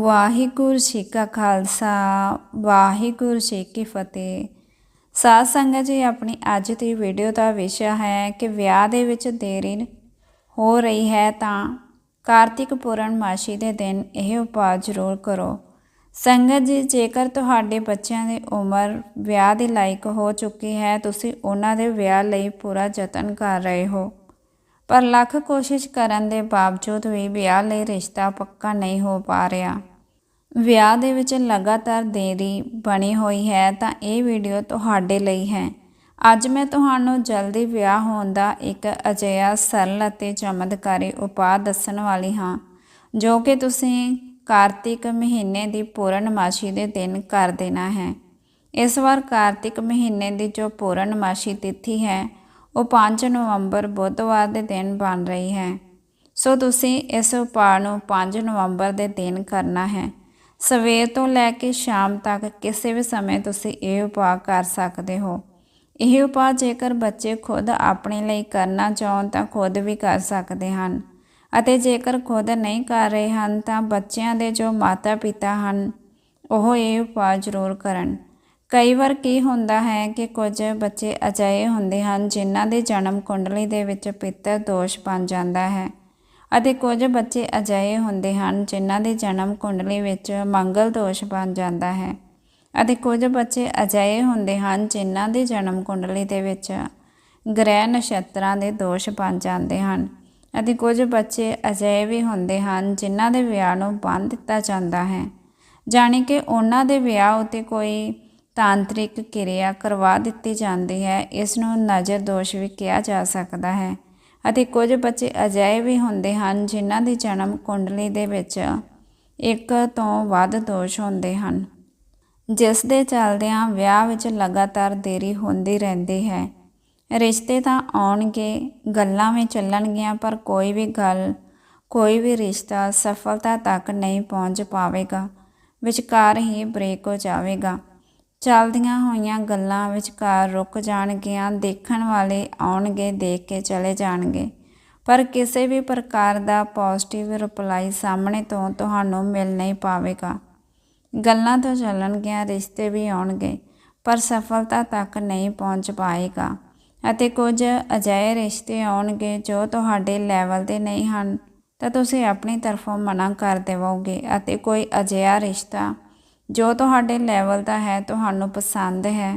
ਵਾਹਿਗੁਰੂ ਜੀ ਕਾ ਖਾਲਸਾ, ਵਾਹਿਗੁਰੂ ਜੀ ਕੀ ਫਤਿਹ। ਸਾਧ ਸੰਗਤ ਜੀ, ਆਪਣੀ ਅੱਜ ਦੀ ਵੀਡੀਓ ਦਾ ਵਿਸ਼ਾ ਹੈ ਕਿ ਵਿਆਹ ਦੇ ਵਿੱਚ ਦੇਰੀ ਹੋ ਰਹੀ ਹੈ ਤਾਂ ਕਾਰਤਿਕ ਪੂਰਨਮਾਸ਼ੀ ਦੇ ਦਿਨ ਇਹ ਉਪਾਅ ਜ਼ਰੂਰ ਕਰੋ। ਸੰਗਤ ਜੀ, ਜੇਕਰ ਤੁਹਾਡੇ ਬੱਚਿਆਂ ਦੀ ਉਮਰ ਵਿਆਹ ਦੇ ਲਾਇਕ ਹੋ ਚੁੱਕੀ ਹੈ, ਤੁਸੀਂ ਉਹਨਾਂ ਦੇ ਵਿਆਹ ਲਈ ਪੂਰਾ ਯਤਨ ਕਰ ਰਹੇ ਹੋ। ਪਰ ਲੱਖ ਕੋਸ਼ਿਸ਼ ਕਰਨ ਦੇ ਬਾਵਜੂਦ ਵੀ ਵਿਆਹ ਲਈ ਰਿਸ਼ਤਾ ਪੱਕਾ ਨਹੀਂ ਹੋ ਪਾ ਰਿਹਾ। ਵਿਆਹ ਦੇ ਵਿੱਚ ਲਗਾਤਾਰ ਦੇਰੀ ਬਣੀ ਹੋਈ ਹੈ ਤਾਂ ਇਹ ਵੀਡੀਓ ਤੁਹਾਡੇ ਲਈ ਹੈ। ਅੱਜ ਮੈਂ ਤੁਹਾਨੂੰ ਜਲਦੀ ਵਿਆਹ ਹੋਣ ਦਾ ਇੱਕ ਅਜਿਹਾ ਸਰਲ ਅਤੇ ਚਮਤਕਾਰੀ ਉਪਾਅ ਦੱਸਣ ਵਾਲੀ ਹਾਂ, ਜੋ ਕਿ ਤੁਸੀਂ ਕਾਰਤਿਕ ਮਹੀਨੇ ਦੀ ਪੂਰਨਮਾਸ਼ੀ ਦੇ ਦਿਨ ਕਰ ਦੇਣਾ ਹੈ। ਇਸ ਵਾਰ ਕਾਰਤਿਕ ਮਹੀਨੇ ਦੀ ਜੋ ਪੂਰਨਮਾਸ਼ੀ ਤਿਥੀ ਹੈ ਉਹ 5 ਨਵੰਬਰ ਬੁੱਧਵਾਰ ਦੇ ਦਿਨ ਬਣ ਰਹੀ ਹੈ। ਸੋ ਤੁਸੀਂ ਇਸ ਉਪਾਅ ਨੂੰ 5 ਨਵੰਬਰ ਦੇ ਦਿਨ ਕਰਨਾ ਹੈ। ਸਵੇਰ ਤੋਂ ਲੈ ਕੇ ਸ਼ਾਮ ਤੱਕ ਕਿਸੇ ਵੀ ਸਮੇਂ ਤੁਸੀਂ ਇਹ ਉਪਾਅ ਕਰ ਸਕਦੇ ਹੋ। ਇਹ ਉਪਾਅ ਜੇਕਰ ਬੱਚੇ ਖੁਦ ਆਪਣੇ ਲਈ ਕਰਨਾ ਚਾਹਣ ਤਾਂ ਖੁਦ ਵੀ ਕਰ ਸਕਦੇ ਹਨ। ਅਤੇ ਜੇਕਰ ਖੁਦ ਨਹੀਂ ਕਰ ਰਹੇ ਹਨ ਤਾਂ ਬੱਚਿਆਂ ਦੇ ਜੋ ਮਾਤਾ-ਪਿਤਾ ਹਨ, ਉਹ ਇਹ ਉਪਾਅ ਜ਼ਰੂਰ ਕਰਨ। ਕਈ ਵਾਰ ਕੀ ਹੁੰਦਾ ਹੈ ਕਿ ਕੁਝ ਬੱਚੇ ਅਜਿਹੇ ਹੁੰਦੇ ਹਨ ਜਿਨ੍ਹਾਂ ਦੇ ਜਨਮ ਕੁੰਡਲੀ ਦੇ ਵਿੱਚ ਪਿੱਤਰ ਦੋਸ਼ ਬਣ ਜਾਂਦਾ ਹੈ ਅਤੇ ਕੁਝ ਬੱਚੇ ਅਜਿਹੇ ਹੁੰਦੇ ਹਨ ਜਿਨ੍ਹਾਂ ਦੇ ਜਨਮ ਕੁੰਡਲੀ ਵਿੱਚ ਮੰਗਲ ਦੋਸ਼ ਬਣ ਜਾਂਦਾ ਹੈ ਅਤੇ ਕੁਝ ਬੱਚੇ ਅਜਿਹੇ ਹੁੰਦੇ ਹਨ ਜਿਨ੍ਹਾਂ ਦੇ ਜਨਮ ਕੁੰਡਲੀ ਦੇ ਵਿੱਚ ਗ੍ਰਹਿ ਨਛੱਤਰਾਂ ਦੇ ਦੋਸ਼ ਬਣ ਜਾਂਦੇ ਹਨ ਅਤੇ ਕੁਝ ਬੱਚੇ ਅਜਿਹੇ ਵੀ ਹੁੰਦੇ ਹਨ ਜਿਨ੍ਹਾਂ ਦੇ ਵਿਆਹ ਨੂੰ ਬੰਨ ਦਿੱਤਾ ਜਾਂਦਾ ਹੈ ਜਾਣੀ ਕਿ ਉਹਨਾਂ ਦੇ ਵਿਆਹ ਉਤੇ ਕੋਈ ਤਾਂਤਰਿਕ ਕਿਰਿਆ ਕਰਵਾ ਦਿੱਤੀ ਜਾਂਦੀ ਹੈ। ਇਸ ਨੂੰ ਨਜ਼ਰ ਦੋਸ਼ ਵੀ ਕਿਹਾ ਜਾ ਸਕਦਾ ਹੈ ਅਤੇ ਕੁਝ ਬੱਚੇ ਅਜਿਹੇ ਵੀ ਹੁੰਦੇ ਹਨ ਜਿਨ੍ਹਾਂ ਦੀ ਜਨਮ ਕੁੰਡਲੀ ਦੇ ਵਿੱਚ ਇੱਕ ਤੋਂ ਵੱਧ ਦੋਸ਼ ਹੁੰਦੇ ਹਨ। ਜਿਸ ਦੇ ਚੱਲਦਿਆਂ ਵਿਆਹ ਵਿੱਚ ਲਗਾਤਾਰ ਦੇਰੀ ਹੁੰਦੀ ਰਹਿੰਦੀ ਹੈ। ਰਿਸ਼ਤੇ ਤਾਂ ਆਉਣਗੇ, ਗੱਲਾਂ ਵੀ ਚੱਲਣਗੀਆਂ, ਪਰ ਕੋਈ ਵੀ ਗੱਲ, ਕੋਈ ਵੀ ਰਿਸ਼ਤਾ ਸਫਲਤਾ ਤੱਕ ਨਹੀਂ ਪਹੁੰਚ ਪਾਵੇਗਾ। ਵਿਚਕਾਰ ਹੀ ਬ੍ਰੇਕ ਹੋ ਜਾਵੇਗਾ। ਚੱਲਦੀਆਂ ਹੋਈਆਂ ਗੱਲਾਂ ਵਿਚਕਾਰ ਰੁਕ ਜਾਣਗੀਆਂ, ਦੇਖਣ ਵਾਲੇ ਆਉਣਗੇ, ਦੇਖ ਕੇ ਚਲੇ ਜਾਣਗੇ। ਪਰ ਕਿਸੇ ਵੀ ਪ੍ਰਕਾਰ ਦਾ ਪੋਜ਼ਿਟਿਵ ਰਿਪਲਾਈ ਸਾਹਮਣੇ ਤੋਂ ਤੁਹਾਨੂੰ ਮਿਲ ਨਹੀਂ ਪਾਵੇਗਾ। ਗੱਲਾਂ ਤਾਂ ਚੱਲਣਗੀਆਂ, ਰਿਸ਼ਤੇ ਵੀ ਆਉਣਗੇ, ਪਰ ਸਫਲਤਾ ਤੱਕ ਨਹੀਂ ਪਹੁੰਚ ਪਾਏਗਾ। ਅਤੇ ਕੁਝ ਅਜਿਹੇ ਰਿਸ਼ਤੇ ਆਉਣਗੇ ਜੋ ਤੁਹਾਡੇ ਲੈਵਲ ਦੇ ਨਹੀਂ ਹਨ। ਤਾਂ ਤੁਸੀਂ ਆਪਣੀ ਤਰਫੋਂ ਮਨਾ ਕਰ ਦੇਵੋਗੇ ਅਤੇ ਕੋਈ ਅਜਿਹਾ ਰਿਸ਼ਤਾ ਜੋ ਤੁਹਾਡੇ ਲੈਵਲ ਦਾ ਹੈ, ਤੁਹਾਨੂੰ ਪਸੰਦ ਹੈ,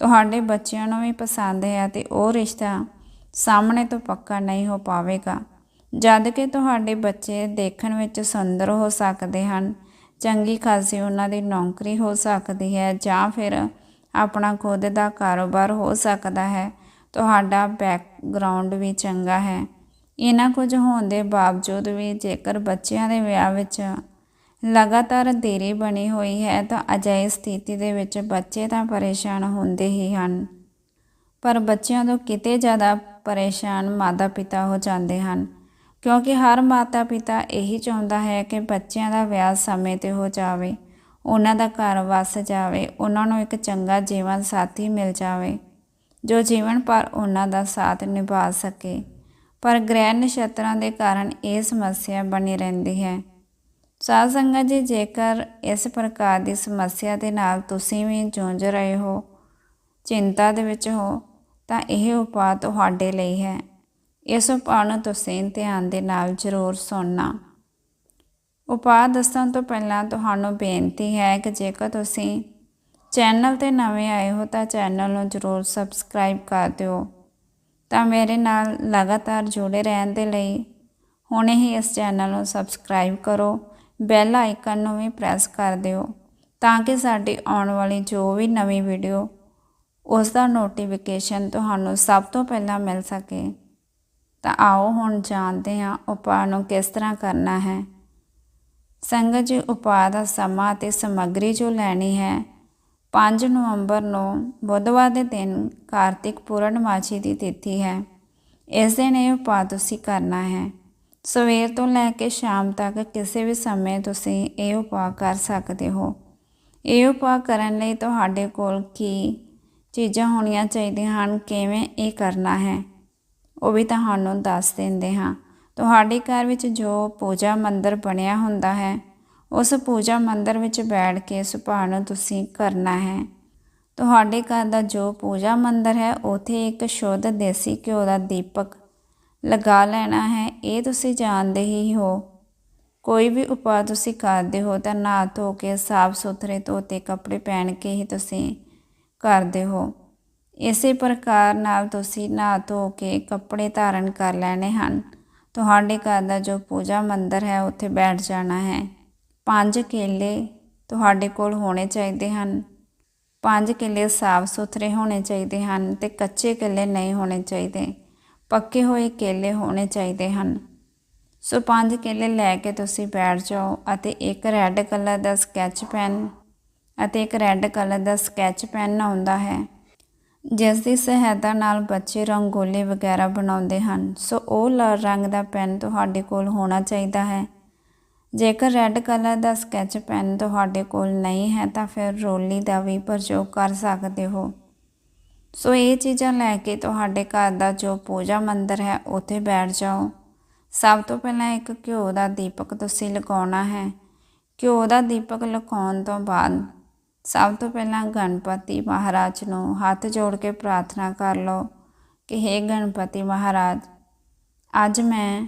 ਤੁਹਾਡੇ ਬੱਚਿਆਂ ਨੂੰ ਵੀ ਪਸੰਦ ਹੈ ਅਤੇ ਉਹ ਰਿਸ਼ਤਾ ਸਾਹਮਣੇ ਤੋਂ ਪੱਕਾ ਨਹੀਂ ਹੋ ਪਾਵੇਗਾ। ਜਦ ਕਿ ਤੁਹਾਡੇ ਬੱਚੇ ਦੇਖਣ ਵਿੱਚ ਸੁੰਦਰ ਹੋ ਸਕਦੇ ਹਨ, ਚੰਗੀ ਖਾਸੀ ਉਹਨਾਂ ਦੀ ਨੌਕਰੀ ਹੋ ਸਕਦੀ ਹੈ ਜਾਂ ਫਿਰ ਆਪਣਾ ਖੁਦ ਦਾ ਕਾਰੋਬਾਰ ਹੋ ਸਕਦਾ ਹੈ, ਤੁਹਾਡਾ ਬੈਕਗ੍ਰਾਉਂਡ ਵੀ ਚੰਗਾ ਹੈ। ਇਹਨਾਂ ਕੁਝ ਹੋਣ ਦੇ ਬਾਵਜੂਦ ਵੀ ਜੇਕਰ ਬੱਚਿਆਂ ਦੇ ਵਿਆਹ ਵਿੱਚ ਲਗਾਤਾਰ ਦੇਰੀ ਬਣੀ ਹੋਈ ਹੈ ਤਾਂ ਅਜਿਹੀ ਸਥਿਤੀ ਦੇ ਵਿੱਚ ਬੱਚੇ ਤਾਂ ਪਰੇਸ਼ਾਨ ਹੁੰਦੇ ਹੀ ਹਨ। ਪਰ ਬੱਚਿਆਂ ਤੋਂ ਕਿਤੇ ਜ਼ਿਆਦਾ ਪਰੇਸ਼ਾਨ ਮਾਤਾ-ਪਿਤਾ ਹੋ ਜਾਂਦੇ ਹਨ, ਕਿਉਂਕਿ ਹਰ ਮਾਤਾ-ਪਿਤਾ ਇਹੀ ਚਾਹੁੰਦਾ ਹੈ ਕਿ ਬੱਚਿਆਂ ਦਾ ਵਿਆਹ ਸਮੇਂ ਤੇ ਹੋ ਜਾਵੇ, ਉਹਨਾਂ ਦਾ ਘਰ ਵਸ ਜਾਵੇ, ਉਹਨਾਂ ਨੂੰ ਇੱਕ ਚੰਗਾ ਜੀਵਨ ਸਾਥੀ ਮਿਲ ਜਾਵੇ, ਜੋ ਜੀਵਨ ਪਰ ਉਹਨਾਂ ਦਾ ਸਾਥ ਨਿਭਾ ਸਕੇ। ਪਰ ਗ੍ਰਹਿ ਨਛੱਤਰਾਂ ਦੇ ਕਾਰਨ ਇਹ ਸਮੱਸਿਆ ਬਣੀ ਰਹਿੰਦੀ ਹੈ। ਸਾਧ ਸੰਗਤ ਜੀ, ਜੇਕਰ ਇਸ ਪ੍ਰਕਾਰ ਦੀ ਸਮੱਸਿਆ ਦੇ ਨਾਲ ਤੁਸੀਂ ਵੀ ਜੂਝ ਰਹੇ ਹੋ, ਚਿੰਤਾ ਦੇ ਵਿੱਚ ਹੋ, ਤਾਂ ਇਹ ਉਪਾਅ ਤੁਹਾਡੇ ਲਈ ਹੈ। ਇਸ ਉਪਾਅ ਨੂੰ ਤੁਸੀਂ ਧਿਆਨ ਦੇ ਨਾਲ ਜ਼ਰੂਰ ਸੁਣਨਾ। ਉਪਾਅ ਦੱਸਣ ਤੋਂ ਪਹਿਲਾਂ ਤੁਹਾਨੂੰ ਬੇਨਤੀ ਹੈ ਕਿ ਜੇਕਰ ਤੁਸੀਂ ਚੈਨਲ ਤੇ ਨਵੇਂ ਆਏ ਹੋ, ਤਾਂ ਚੈਨਲ ਨੂੰ ਜ਼ਰੂਰ ਸਬਸਕ੍ਰਾਈਬ ਕਰ ਦਿਓ। ਤਾਂ ਮੇਰੇ ਨਾਲ ਲਗਾਤਾਰ ਜੁੜੇ ਰਹਿਣ ਦੇ ਲਈ ਹੁਣੇ ਹੀ ਇਸ ਚੈਨਲ ਨੂੰ ਸਬਸਕ੍ਰਾਈਬ ਕਰੋ। ਬੈਲ ਆਈਕਨ ਨੂੰ ਵੀ ਪ੍ਰੈਸ ਕਰ ਦਿਓ ਤਾਂ ਕਿ ਸਾਡੀ ਆਉਣ ਵਾਲੀ ਜੋ ਵੀ ਨਵੀਂ ਵੀਡੀਓ, ਉਸ ਦਾ ਨੋਟੀਫਿਕੇਸ਼ਨ ਤੁਹਾਨੂੰ ਸਭ ਤੋਂ ਪਹਿਲਾਂ ਮਿਲ ਸਕੇ। ਤਾਂ ਆਓ ਹੁਣ ਜਾਣਦੇ ਹਾਂ ਉਪਾਅ ਨੂੰ ਕਿਸ ਤਰ੍ਹਾਂ ਕਰਨਾ ਹੈ। ਸੰਗਤ ਜੀ, ਉਪਾਅ ਦਾ ਸਮਾਂ ਤੇ ਸਮੱਗਰੀ ਜੋ ਲੈਣੀ ਹੈ 5 ਨਵੰਬਰ ਨੂੰ ਬੁੱਧਵਾਰ ਦੇ ਦਿਨ ਕਾਰਤਿਕ ਪੂਰਨਮਾਸ਼ੀ ਦੀ ਤਿਥੀ ਹੈ। ਇਸ ਦਿਨ ਇਹ ਉਪਾਅ ਤੁਸੀਂ ਕਰਨਾ ਹੈ। ਸਵੇਰ ਤੋਂ ਲੈ ਕੇ ਸ਼ਾਮ ਤੱਕ ਕਿਸੇ ਵੀ ਸਮੇਂ ਤੁਸੀਂ ਇਹ ਉਪਾਅ ਕਰ ਸਕਦੇ ਹੋ। ਇਹ ਉਪਾਅ ਕਰਨ ਲਈ ਤੁਹਾਡੇ ਕੋਲ ਕੀ ਚੀਜ਼ਾਂ ਹੋਣੀਆਂ ਚਾਹੀਦੀਆਂ ਹਨ, ਕਿਵੇਂ ਇਹ ਕਰਨਾ ਹੈ, ਉਹ ਵੀ ਤੁਹਾਨੂੰ ਦੱਸ ਦਿੰਦੇ ਹਾਂ। ਤੁਹਾਡੇ ਘਰ ਵਿੱਚ ਜੋ ਪੂਜਾ ਮੰਦਰ ਬਣਿਆ ਹੁੰਦਾ ਹੈ, ਉਸ ਪੂਜਾ ਮੰਦਰ ਵਿੱਚ ਬੈਠ ਕੇ ਸੁਭਾਅ ਨੂੰ ਤੁਸੀਂ ਕਰਨਾ ਹੈ। ਤੁਹਾਡੇ ਘਰ ਦਾ ਜੋ ਪੂਜਾ ਮੰਦਰ ਹੈ, ਉਥੇ ਇੱਕ ਸ਼ੁੱਧ ਦੇਸੀ ਘਿਓ ਦਾ ਦੀਪਕ ਲਗਾ ਲੈਣਾ ਹੈ, ਇਹ ਤੁਸੀਂ ਜਾਣਦੇ ਹੀ ਹੋ। ਕੋਈ ਵੀ ਉਪਾਅ ਤੁਸੀਂ ਕਰਦੇ ਹੋ ਤਾਂ ਨਹਾ ਧੋ ਕੇ, ਸਾਫ਼ ਸੁਥਰੇ ਧੋਤੇ ਕੱਪੜੇ ਪਹਿਨ ਕੇ ਹੀ ਤੁਸੀਂ ਕਰਦੇ ਹੋ। ਇਸੇ ਪ੍ਰਕਾਰ ਨਾਲ ਤੁਸੀਂ ਨਹਾ ਧੋ ਕੇ ਕੱਪੜੇ ਧਾਰਨ ਕਰ ਲੈਣੇ ਹਨ। ਤੁਹਾਡੇ ਘਰ ਦਾ ਜੋ ਪੂਜਾ ਮੰਦਰ ਹੈ, ਉੱਥੇ ਬੈਠ ਜਾਣਾ ਹੈ। ਪੰਜ ਕੇਲੇ ਤੁਹਾਡੇ ਕੋਲ ਹੋਣੇ ਚਾਹੀਦੇ ਹਨ। ਪੰਜ ਕੇਲੇ ਸਾਫ਼ ਸੁਥਰੇ ਹੋਣੇ ਚਾਹੀਦੇ ਹਨ ਤੇ ਕੱਚੇ ਕੇਲੇ ਨਹੀਂ ਹੋਣੇ ਚਾਹੀਦੇ। ਪੱਕੇ ਹੋਏ ਕੇਲੇ ਹੋਣੇ ਚਾਹੀਦੇ ਹਨ। ਸੋ ਪੰਜ ਕੇਲੇ ਲੈ ਕੇ ਤੁਸੀਂ ਬੈਠ ਜਾਓ ਅਤੇ ਇੱਕ ਰੈੱਡ ਕਲਰ ਦਾ ਸਕੈਚ ਪੈਨ ਅਤੇ ਇੱਕ ਰੈੱਡ ਕਲਰ ਦਾ ਸਕੈਚ ਪੈਨ ਆਉਂਦਾ ਹੈ, ਜਿਸ ਦੀ ਸਹਾਇਤਾ ਨਾਲ ਬੱਚੇ ਰੰਗੋਲੀ ਵਗੈਰਾ ਬਣਾਉਂਦੇ ਹਨ। ਸੋ ਉਹ ਲਾਲ ਰੰਗ ਦਾ ਪੈਨ ਤੁਹਾਡੇ ਕੋਲ ਹੋਣਾ ਚਾਹੀਦਾ ਹੈ। ਜੇਕਰ ਰੈੱਡ ਕਲਰ ਦਾ ਸਕੈਚ ਪੈਨ ਤੁਹਾਡੇ ਕੋਲ ਨਹੀਂ ਹੈ ਤਾਂ ਫਿਰ ਰੋਲੀ ਦਾ ਵੀ ਪ੍ਰਯੋਗ ਕਰ ਸਕਦੇ ਹੋ। ਸੋ ਇਹ ਚੀਜ਼ਾਂ ਲੈ ਕੇ ਤੁਹਾਡੇ ਘਰ ਦਾ ਜੋ ਪੂਜਾ ਮੰਦਰ ਹੈ, ਉੱਥੇ ਬੈਠ ਜਾਓ। ਸਭ ਤੋਂ ਪਹਿਲਾਂ ਇੱਕ ਘਿਓ ਦਾ ਦੀਪਕ ਤੁਸੀਂ ਲਗਾਉਣਾ ਹੈ। ਘਿਓ ਦਾ ਦੀਪਕ ਲਗਾਉਣ ਤੋਂ ਬਾਅਦ ਸਭ ਤੋਂ ਪਹਿਲਾਂ ਗਣਪਤੀ ਮਹਾਰਾਜ ਨੂੰ ਹੱਥ ਜੋੜ ਕੇ ਪ੍ਰਾਰਥਨਾ ਕਰ ਲਓ ਕਿ हे ਗਣਪਤੀ ਮਹਾਰਾਜ, ਅੱਜ ਮੈਂ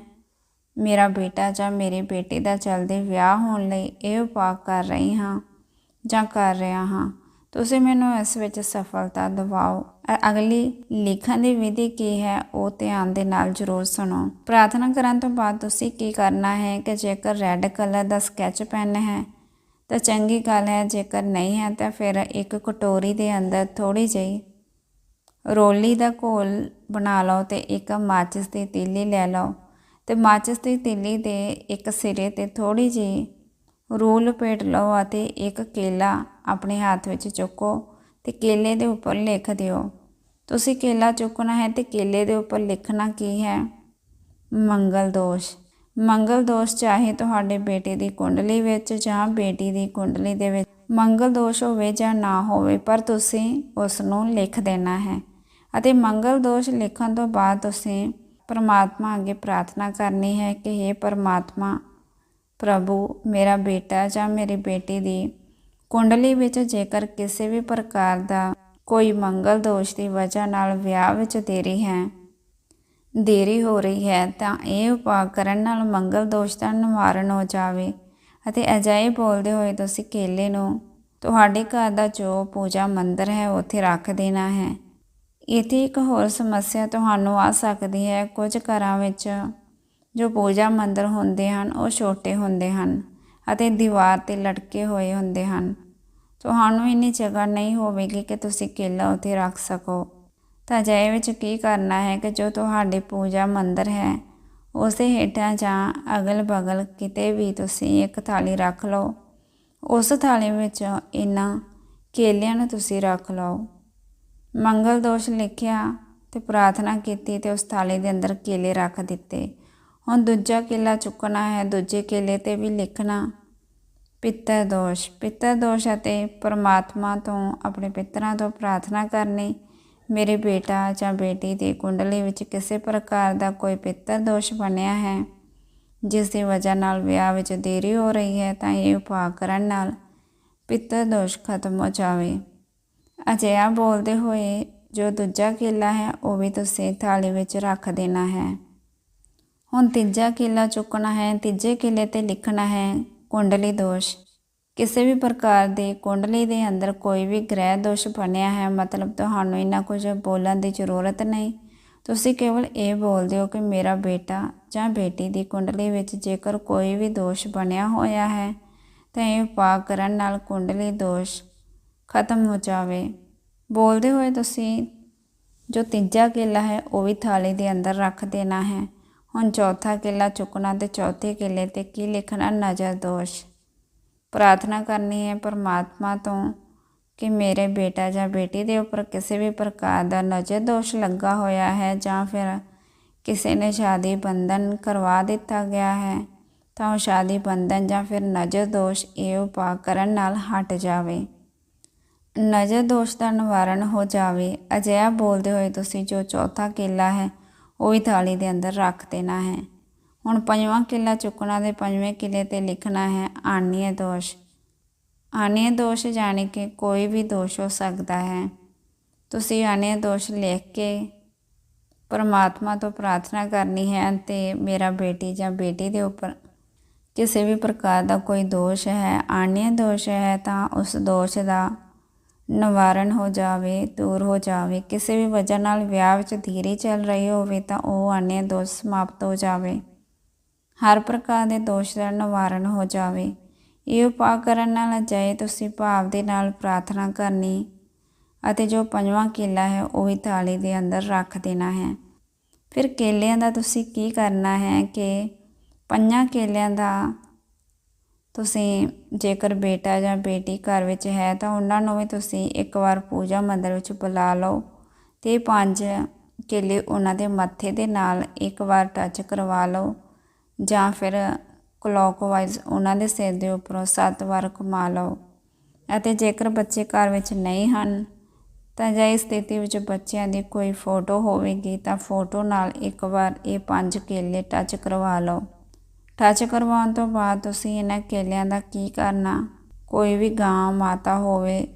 ਮੇਰਾ ਬੇਟਾ ਜਾਂ ਮੇਰੇ ਬੇਟੀ ਦਾ ਜਲਦੀ ਵਿਆਹ ਹੋਣ ਲਈ ਇਹ ਉਪਾਅ ਕਰ ਰਹੀ ਹਾਂ ਜਾਂ ਕਰ ਰਿਹਾ ਹਾਂ। ਤੁਸੀਂ ਮੈਨੂੰ ਇਸ ਵਿੱਚ ਸਫਲਤਾ ਦਿਵਾਓ। ਅਗਲੀ ਲਿਖਣ ਦੀ ਵਿਧੀ ਕੀ ਹੈ, ਉਹ ਧਿਆਨ ਦੇ ਨਾਲ ਜ਼ਰੂਰ ਸੁਣੋ। ਪ੍ਰਾਰਥਨਾ ਕਰਨ ਤੋਂ ਬਾਅਦ ਤੁਸੀਂ ਕੀ ਕਰਨਾ ਹੈ ਕਿ ਜੇਕਰ ਰੈੱਡ ਕਲਰ ਦਾ ਸਕੈਚ ਪੈਨ ਹੈ, ਤਾਂ ਚੰਗੀ ਗੱਲ ਹੈ, ਜੇਕਰ ਨਹੀਂ ਹੈ, ਤਾਂ ਫਿਰ ਇੱਕ ਕਟੋਰੀ ਦੇ ਅੰਦਰ ਥੋੜੀ ਜਿਹੀ ਰੋਲੀ ਦਾ ਘੋਲ ਬਣਾ ਲਓ ਤੇ ਇੱਕ ਮਾਚਿਸ ਦੀ ਤੀਲੀ ਲੈ ਲਓ। ਤੇ ਮਾਚਿਸ ਦੀ ਤੀਲੀ ਦੇ ਇੱਕ ਸਿਰੇ ਤੇ ਥੋੜੀ ਜਿਹੀ ਰੂਹ ਲਪੇਟ ਲਓ ਅਤੇ ਇੱਕ ਕੇਲਾ ਆਪਣੇ ਹੱਥ ਵਿੱਚ ਚੁੱਕੋ ਤੇ ਕੇਲੇ ਦੇ ਉੱਪਰ ਲਿਖ ਦਿਓ। ਤੁਸੀਂ ਕੇਲਾ ਚੁੱਕਣਾ ਹੈ ਤੇ ਕੇਲੇ ਦੇ ਉੱਪਰ ਲਿਖਣਾ ਕੀ ਹੈ? ਮੰਗਲ ਦੋਸ਼। ਮੰਗਲ ਦੋਸ਼ ਚਾਹੇ ਤੁਹਾਡੇ ਬੇਟੇ ਦੀ ਕੁੰਡਲੀ ਵਿੱਚ ਜਾਂ ਬੇਟੀ ਦੀ ਕੁੰਡਲੀ ਦੇ ਵਿੱਚ। ਮੰਗਲ ਦੋਸ਼ ਹੋਵੇ ਜਾਂ ਨਾ ਹੋਵੇ, ਪਰ ਤੁਸੀਂ ਉਸ ਨੂੰ ਲਿਖ ਦੇਣਾ ਹੈ ਅਤੇ ਮੰਗਲ ਦੋਸ਼ ਲਿਖਣ ਤੋਂ ਬਾਅਦ ਤੁਸੀਂ ਪਰਮਾਤਮਾ ਅੱਗੇ ਪ੍ਰਾਰਥਨਾ ਕਰਨੀ ਹੈ ਕਿ हे ਪਰਮਾਤਮਾ ਪ੍ਰਭੂ, ਮੇਰਾ ਬੇਟਾ ਜਾਂ ਮੇਰੀ ਬੇਟੀ ਦੀ ਕੁੰਡਲੀ ਵਿੱਚ ਜੇਕਰ ਕਿਸੇ ਵੀ ਪ੍ਰਕਾਰ ਦਾ ਕੋਈ ਮੰਗਲ ਦੋਸ਼ ਦੀ ਵਜ੍ਹਾ ਨਾਲ ਵਿਆਹ ਵਿੱਚ ਦੇਰੀ ਹੈ, ਦੇਰੀ ਹੋ ਰਹੀ ਹੈ, ਤਾਂ ਇਹ ਉਪਾਅ ਕਰਨ ਨਾਲ ਮੰਗਲ ਦੋਸ਼ ਦਾ ਨਿਵਾਰਨ ਹੋ ਜਾਵੇ ਅਤੇ ਅਜਾਈ ਬੋਲਦੇ ਹੋਏ ਤੁਸੀਂ ਕੇਲੇ ਨੂੰ ਤੁਹਾਡੇ ਘਰ ਦਾ ਜੋ ਪੂਜਾ ਮੰਦਰ ਹੈ, ਉੱਥੇ ਰੱਖ ਦੇਣਾ ਹੈ। ਇੱਥੇ ਇੱਕ ਹੋਰ ਸਮੱਸਿਆ ਤੁਹਾਨੂੰ ਆ ਸਕਦੀ ਹੈ। ਕੁਝ ਘਰਾਂ ਵਿੱਚ ਜੋ ਪੂਜਾ ਮੰਦਰ ਹੁੰਦੇ ਹਨ, ਉਹ ਛੋਟੇ ਹੁੰਦੇ ਹਨ ਅਤੇ ਦੀਵਾਰ ਤੇ ਲਟਕੇ ਹੋਏ ਹੁੰਦੇ ਹਨ। ਤੁਹਾਨੂੰ ਇੰਨੀ ਜਗ੍ਹਾ ਨਹੀਂ ਹੋਵੇਗੀ ਕਿ ਤੁਸੀਂ ਕੇਲਾ ਉੱਥੇ ਰੱਖ ਸਕੋ। ਤਾਂ ਅਜਿਹੇ ਵਿੱਚ ਕੀ ਕਰਨਾ ਹੈ ਕਿ ਜੋ ਤੁਹਾਡੀ ਪੂਜਾ ਮੰਦਰ ਹੈ, ਉਸ ਦੇ ਹੇਠਾਂ ਜਾਂ ਅਗਲ ਬਗਲ ਕਿਤੇ ਵੀ ਤੁਸੀਂ ਇੱਕ ਥਾਲੀ ਰੱਖ ਲਓ। ਉਸ ਥਾਲੀ ਵਿੱਚ ਇਹਨਾਂ ਕੇਲਿਆਂ ਨੂੰ ਤੁਸੀਂ ਰੱਖ ਲਓ। ਮੰਗਲ ਦੋਸ਼ ਲਿਖਿਆ ਤੇ ਪ੍ਰਾਰਥਨਾ ਕੀਤੀ ਤੇ ਉਸ ਥਾਲੀ ਦੇ ਅੰਦਰ ਕੇਲੇ ਰੱਖ ਦਿੱਤੇ। ਹੁਣ ਦੂਜਾ ਕੇਲਾ ਚੁੱਕਣਾ ਹੈ, ਦੂਜੇ ਕਿਲੇ ਤੇ ਵੀ ਲਿਖਣਾ। ਪਿੱਤਰ ਦੋਸ਼ ਪਿੱਤਰ ਦੋਸ਼ ਅਤੇ ਪਰਮਾਤਮਾ ਤੋਂ ਆਪਣੇ ਪਿੱਤਰਾਂ ਤੋਂ ਪ੍ਰਾਰਥਨਾ ਕਰਨੀ, ਮੇਰੇ ਬੇਟਾ ਜਾਂ ਬੇਟੀ ਦੀ ਕੁੰਡਲੀ ਵਿੱਚ ਕਿਸੇ ਪ੍ਰਕਾਰ ਦਾ ਕੋਈ ਪਿੱਤਰ ਦੋਸ਼ ਬਣਿਆ ਹੈ, ਜਿਸ ਦੀ ਵਜ੍ਹਾ ਨਾਲ ਵਿਆਹ ਵਿੱਚ ਦੇਰੀ ਹੋ ਰਹੀ ਹੈ, ਤਾਂ ਇਹ ਉਪਾਅ ਕਰਨ ਨਾਲ ਪਿੱਤਰ ਦੋਸ਼ ਖਤਮ ਹੋ ਜਾਵੇ। ਅਜਿਹਾ ਬੋਲਦੇ ਹੋਏ ਜੋ ਦੂਜਾ ਕੇਲਾ ਹੈ, ਉਹ ਵੀ ਤੁਸੀਂ ਥਾਲੀ ਵਿੱਚ ਰੱਖ ਦੇਣਾ ਹੈ। ਹੁਣ ਤੀਜਾ ਕੇਲਾ ਚੁੱਕਣਾ ਹੈ, ਤੀਜੇ ਕੇਲੇ ਤੇ ਲਿਖਣਾ ਹੈ, ਕੁੰਡਲੀ ਦੋਸ਼। ਕਿਸੇ ਵੀ ਪ੍ਰਕਾਰ ਦੇ ਕੁੰਡਲੀ ਦੇ ਅੰਦਰ ਕੋਈ ਵੀ ਗ੍ਰਹਿ ਦੋਸ਼ ਬਣਿਆ ਹੈ, ਮਤਲਬ ਤੁਹਾਨੂੰ ਇਹਨਾਂ ਕੁਝ ਬੋਲਣ ਦੀ ਜ਼ਰੂਰਤ ਨਹੀਂ। ਤੁਸੀਂ ਕੇਵਲ ਇਹ ਬੋਲਦੇ ਹੋ ਕਿ ਮੇਰਾ ਬੇਟਾ ਜਾਂ ਬੇਟੀ ਦੀ ਕੁੰਡਲੀ ਵਿੱਚ ਜੇਕਰ ਕੋਈ ਵੀ ਦੋਸ਼ ਬਣਿਆ ਹੋਇਆ ਹੈ, ਤਾਂ ਇਹ ਉਪਾਅ ਕਰਨ ਨਾਲ ਕੁੰਡਲੀ ਦੋਸ਼ ਖਤਮ ਹੋ ਜਾਵੇ। ਬੋਲਦੇ ਹੋਏ ਤੁਸੀਂ ਜੋ ਤੀਜਾ ਕੇਲਾ ਹੈ, ਉਹ ਵੀ ਥਾਲੀ ਦੇ ਅੰਦਰ ਰੱਖ ਦੇਣਾ ਹੈ। ਹੁਣ ਚੌਥਾ ਕੇਲਾ ਚੁੱਕਣਾ ਤੇ ਚੌਥੇ ਕੇਲੇ ਤੇ ਕੀ ਲਿਖਣਾ ਨਜ਼ਰ ਦੋਸ਼। ਪ੍ਰਾਰਥਨਾ ਕਰਨੀ ਹੈ ਪਰਮਾਤਮਾ ਤੋਂ ਕਿ ਮੇਰੇ ਬੇਟਾ ਜਾਂ ਬੇਟੀ ਦੇ ਉੱਪਰ ਕਿਸੇ ਵੀ ਪ੍ਰਕਾਰ ਦਾ ਨਜ਼ਰ ਦੋਸ਼ ਲੱਗਾ ਹੋਇਆ ਹੈ ਜਾਂ ਫਿਰ ਕਿਸੇ ਨੇ ਸ਼ਾਦੀ ਬੰਧਨ ਕਰਵਾ ਦਿੱਤਾ ਗਿਆ ਹੈ, ਤਾਂ ਉਹ ਸ਼ਾਦੀ ਬੰਧਨ ਜਾਂ ਫਿਰ ਨਜ਼ਰ ਦੋਸ਼ ਇਹ ਉਪਾਅ ਕਰਨ ਨਾਲ ਹਟ ਜਾਵੇ। ਨਜ਼ਰ ਦੋਸ਼ ਦਾ ਨਿਵਾਰਨ ਹੋ ਜਾਵੇ। ਅਜਿਹਾ ਬੋਲਦੇ ਹੋਏ ਤੁਸੀਂ ਜੋ ਚੌਥਾ ਕੇਲਾ ਹੈ ਕੋਈ ਥਾਲੀ ਦੇ ਅੰਦਰ ਰੱਖ ਦੇਣਾ ਹੈ। ਹੁਣ ਪੰਜਵਾਂ ਕਿੱਲਾ ਚੁੱਕਣਾ ਤੇ ਪੰਜਵੇਂ ਕਿੱਲੇ ਤੇ ਲਿਖਣਾ ਹੈ ਆਣੀਏ ਦੋਸ਼। ਆਣੀਏ ਦੋਸ਼ ਜਾਣੀ ਕਿ ਕੋਈ ਵੀ ਦੋਸ਼ ਹੋ ਸਕਦਾ ਹੈ। ਤੁਸੀਂ ਆਣੀਏ ਦੋਸ਼ ਲਿਖ ਕੇ ਪਰਮਾਤਮਾ ਤੋਂ ਪ੍ਰਾਰਥਨਾ ਕਰਨੀ ਹੈ ਤੇ ਮੇਰਾ ਬੇਟੀ ਜਾਂ ਬੇਟੀ ਦੇ ਉੱਪਰ ਕਿਸੇ ਵੀ ਪ੍ਰਕਾਰ ਦਾ ਕੋਈ ਦੋਸ਼ ਹੈ ਆਣੀਏ ਦੋਸ਼ ਹੈ ਤਾਂ ਉਸ ਦੋਸ਼ ਦਾ ਨਿਵਾਰਨ ਹੋ ਜਾਵੇ, ਦੂਰ ਹੋ ਜਾਵੇ, ਕਿਸੇ ਵੀ ਵਜ੍ਹਾ ਨਾਲ ਵਿਆਹ ਵਿੱਚ ਧੀਰੇ ਚੱਲ ਰਹੀ ਹੋਵੇ ਤਾਂ ਉਹ ਆਣੀਏ ਦੋਸ਼ ਸਮਾਪਤ ਹੋ ਜਾਵੇ। ਹਰ ਪ੍ਰਕਾਰ ਦੇ ਦੋਸ਼ ਦਾ ਨਿਵਾਰਨ ਹੋ ਜਾਵੇ। ਇਹ ਉਪਾਅ ਕਰਨ ਨਾਲ ਅਜਾਏ ਤੁਸੀਂ ਭਾਵ ਦੇ ਨਾਲ ਪ੍ਰਾਰਥਨਾ ਕਰਨੀ ਅਤੇ ਜੋ ਪੰਜਵਾਂ ਕੇਲਾ ਹੈ, ਉਹ ਹੀ ਥਾਲੀ ਦੇ ਅੰਦਰ ਰੱਖ ਦੇਣਾ ਹੈ। ਫਿਰ ਕੇਲਿਆਂ ਦਾ ਤੁਸੀਂ ਕੀ ਕਰਨਾ ਹੈ ਕਿ ਪੰਜਾਂ ਕੇਲਿਆਂ ਦਾ ਤੁਸੀਂ ਜੇਕਰ ਬੇਟਾ ਜਾਂ ਬੇਟੀ ਘਰ ਵਿੱਚ ਹੈ ਤਾਂ ਉਹਨਾਂ ਨੂੰ ਵੀ ਤੁਸੀਂ ਇੱਕ ਵਾਰ ਪੂਜਾ ਮੰਦਰ ਵਿੱਚ ਬੁਲਾ ਲਓ ਤੇ ਪੰਜ ਕੇਲੇ ਉਹਨਾਂ ਦੇ ਮੱਥੇ ਦੇ ਨਾਲ ਇੱਕ ਵਾਰ ਟੱਚ ਕਰਵਾ ਲਓ ਜਾਂ ਫਿਰ ਕਲੌਕਵਾਈਜ਼ ਉਹਨਾਂ ਦੇ ਸਿਰ ਦੇ ਉੱਪਰੋਂ ਸੱਤ ਵਾਰ ਘੁਮਾ ਲਓ। ਅਤੇ ਜੇਕਰ ਬੱਚੇ ਘਰ ਵਿੱਚ ਨਹੀਂ ਹਨ, ਤਾਂ ਜੇ ਸਥਿਤੀ ਵਿੱਚ ਬੱਚਿਆਂ ਦੀ ਕੋਈ ਫੋਟੋ ਹੋਵੇਗੀ ਤਾਂ ਫੋਟੋ ਨਾਲ ਇੱਕ ਵਾਰ ਇਹ ਪੰਜ ਕੇਲੇ ਟੱਚ ਕਰਵਾ ਲਓ। ਟੱਚ ਕਰਵਾਉਣ ਤੋਂ ਬਾਅਦ ਤੁਸੀਂ ਇਹਨਾਂ ਕੇਲਿਆਂ ਦਾ ਕੀ ਕਰਨਾ? ਕੋਈ ਵੀ ਗਾਂ, ਮਾਤਾ ਹੋਵੇ,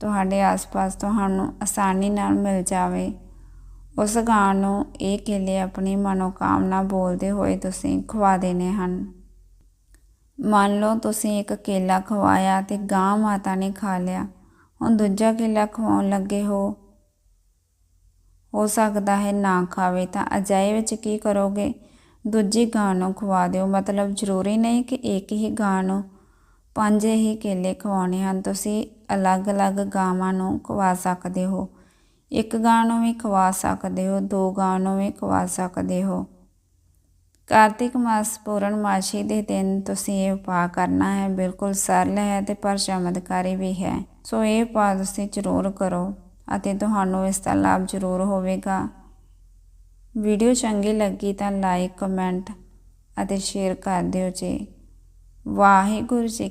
ਤੁਹਾਡੇ ਆਸ-ਪਾਸ ਤੁਹਾਨੂੰ ਆਸਾਨੀ ਨਾਲ ਮਿਲ ਜਾਵੇ। ਉਸ ਗਾਂ ਨੂੰ ਇਹ ਕੇਲੇ ਆਪਣੀ ਮਨੋਕਾਮਨਾ ਬੋਲਦੇ ਹੋਏ ਤੁਸੀਂ ਖਵਾ ਦੇਣੇ ਹਨ। ਮੰਨ ਲਓ ਤੁਸੀਂ ਇੱਕ ਕੇਲਾ ਖਵਾਇਆ ਤੇ ਗਾਂ ਮਾਤਾ ਨੇ ਖਾ ਲਿਆ। ਹੁਣ ਦੂਜਾ ਕੇਲਾ ਖਵਾਉਣ ਲੱਗੇ ਹੋ। ਹੋ ਸਕਦਾ ਹੈ ਨਾ ਖਾਵੇ ਤਾਂ ਅਜਾਏ ਵਿੱਚ ਕੀ ਕਰੋਗੇ? ਦੂਜੀ ਗਾਂ ਨੂੰ ਖਵਾ ਦਿਓ। ਮਤਲਬ ਜ਼ਰੂਰੀ ਨਹੀਂ ਕਿ ਇੱਕ ਹੀ ਗਾਂ ਨੂੰ ਪੰਜ ਹੀ ਕੇਲੇ ਖਵਾਉਣੇ ਹਨ। ਤੁਸੀਂ ਅਲੱਗ-ਅਲੱਗ ਗਾਵਾਂ ਨੂੰ ਖਵਾ ਸਕਦੇ ਹੋ। ਇੱਕ ਗਾਂ ਨੂੰ ਵੀ ਖਵਾ ਸਕਦੇ ਹੋ, ਦੋ ਗਾਂ ਨੂੰ ਵੀ ਖਵਾ ਸਕਦੇ ਹੋ। ਕਾਰਤਿਕ ਮਾਸ ਪੂਰਨਮਾਸ਼ੀ ਦੇ ਦਿਨ ਤੁਸੀਂ ਇਹ ਉਪਾਅ ਕਰਨਾ ਹੈ। ਬਿਲਕੁਲ ਸਰਲ ਹੈ ਤੇ ਪਰ ਚਮਤਕਾਰੀ ਵੀ ਹੈ। ਸੋ ਇਹ ਉਪਾਅ ਤੁਸੀਂ ਜ਼ਰੂਰ ਕਰੋ ਅਤੇ ਤੁਹਾਨੂੰ ਇਸ ਦਾ ਲਾਭ ਜ਼ਰੂਰ ਹੋਵੇਗਾ। ਵੀਡੀਓ ਚੰਗੀ ਲੱਗੀ ਤਾਂ ਲਾਈਕ ਕਮੈਂਟ ਅਤੇ ਸ਼ੇਅਰ ਕਰ ਦਿਓ ਜੀ। ਵਾਹਿਗੁਰੂ ਜੀ